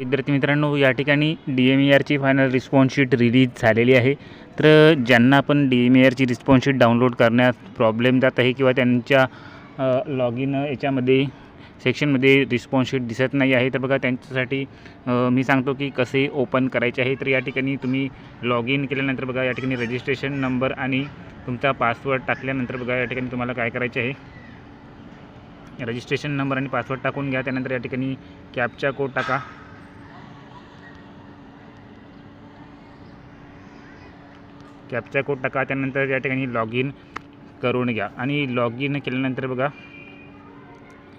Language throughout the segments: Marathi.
विद्यार्थी मित्रांनो या ठिकाणी डी एम ई आरची फायनल रिस्पॉन्स शीट रिलीज झालेली आहे. तर ज्यांना पण डी एम ई आरची रिस्पॉन्स शीट डाउनलोड करण्यात प्रॉब्लेम जात आहे किंवा त्यांच्या लॉग इन याच्यामध्ये सेक्शनमध्ये रिस्पॉन्स शीट दिसत नाही आहे तर बघा त्यांच्यासाठी मी सांगतो की कसे ओपन करायचे आहे. तर या ठिकाणी तुम्ही लॉग इन केल्यानंतर बघा या ठिकाणी रजिस्ट्रेशन नंबर आणि तुमचा पासवर्ड टाकल्यानंतर बघा या ठिकाणी तुम्हाला काय करायचे आहे? रजिस्ट्रेशन नंबर आणि पासवर्ड टाकून घ्या. त्यानंतर या ठिकाणी कॅपचा कोड टाका. कॅपचा कोड टाका त्यानंतर या ठिकाणी लॉग इन करून घ्या. आणि लॉग इन केल्यानंतर बघा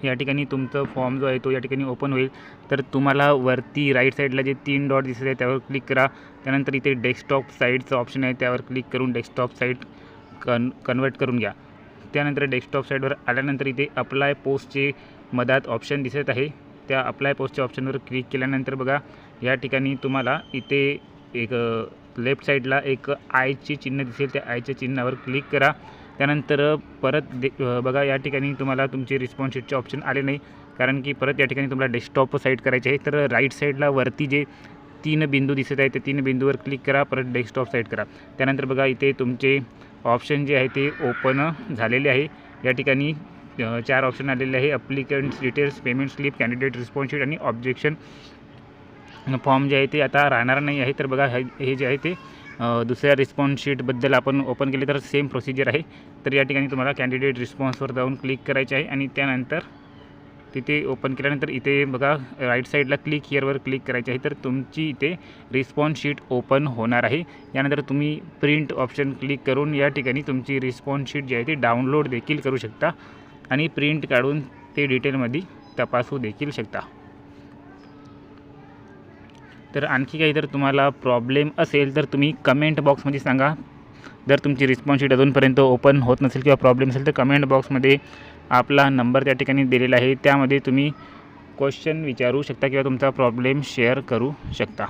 या ठिकाणी तुमचं फॉर्म जो आहे तो या ठिकाणी ओपन होईल. तर तुम्हाला वरती राईट साईडला जे तीन डॉट दिसत आहे त्यावर क्लिक करा. त्यानंतर इथे डेस्कटॉप साईडचं ऑप्शन आहे त्यावर क्लिक करून डेस्कटॉप साईट कन कन्वर्ट करून घ्या. त्यानंतर डेस्कटॉप साईडवर आल्यानंतर इथे अप्लाय पोस्टचे मधात ऑप्शन दिसत आहे. त्या अप्लाय पोस्टच्या ऑप्शनवर क्लिक केल्यानंतर बघा या ठिकाणी तुम्हाला इथे एक लेफ्ट साईडला एक आयचे चिन्ह दिसेल. त्या आयच्या चिन्हावर क्लिक करा. त्यानंतर परत दे बघा या ठिकाणी तुम्हाला तुमचे रिस्पॉन्स शीटचे ऑप्शन आले नाही. कारण की परत या ठिकाणी तुम्हाला डेस्कटॉप साईट करायचे आहे. तर राईट साईडला वरती जे तीन बिंदू दिसत आहे त्या तीन बिंदूवर क्लिक करा. परत डेस्कटॉप साईट करा. त्यानंतर बघा इथे तुमचे ऑप्शन जे आहे ते ओपन झालेले आहे. या ठिकाणी चार ऑप्शन आलेले आहे. Applicants details payment slip candidate response sheet आणि ऑब्जेक्शन फॉर्म जे आहे ते आता राहणार नाही आहे. तर बघा हे हे जे आहे ते दुसऱ्या रिस्पॉन्स शीटबद्दल आपण ओपन केले तर सेम प्रोसिजर आहे. तर या ठिकाणी तुम्हाला कॅन्डिडेट रिस्पॉन्सवर जाऊन क्लिक करायचे आहे आणि त्यानंतर तिथे ओपन केल्यानंतर इथे बघा राईट साईडला क्लिक हिअरवर क्लिक करायचे आहे. तर तुमची इथे रिस्पॉन्स शीट ओपन होणार आहे. यानंतर तुम्ही प्रिंट ऑप्शन क्लिक करून या ठिकाणी तुमची रिस्पॉन्स शीट जी आहे ती डाउनलोड देखील करू शकता आणि प्रिंट काढून ते डिटेलमध्ये तपासू देखील शकता. तर आणखी काही जर तुम्हाला प्रॉब्लेम असेल तर तुम्ही कमेंट बॉक्समध्ये सांगा. जर तुमची रिस्पॉन्सशीट अजूनपर्यंत ओपन होत नसेल किंवा प्रॉब्लेम असेल तर कमेंट बॉक्समध्ये आपला नंबर त्या ठिकाणी दिलेला आहे. त्यामध्ये तुम्ही क्वेश्चन विचारू शकता किंवा तुमचा प्रॉब्लेम शेअर करू शकता.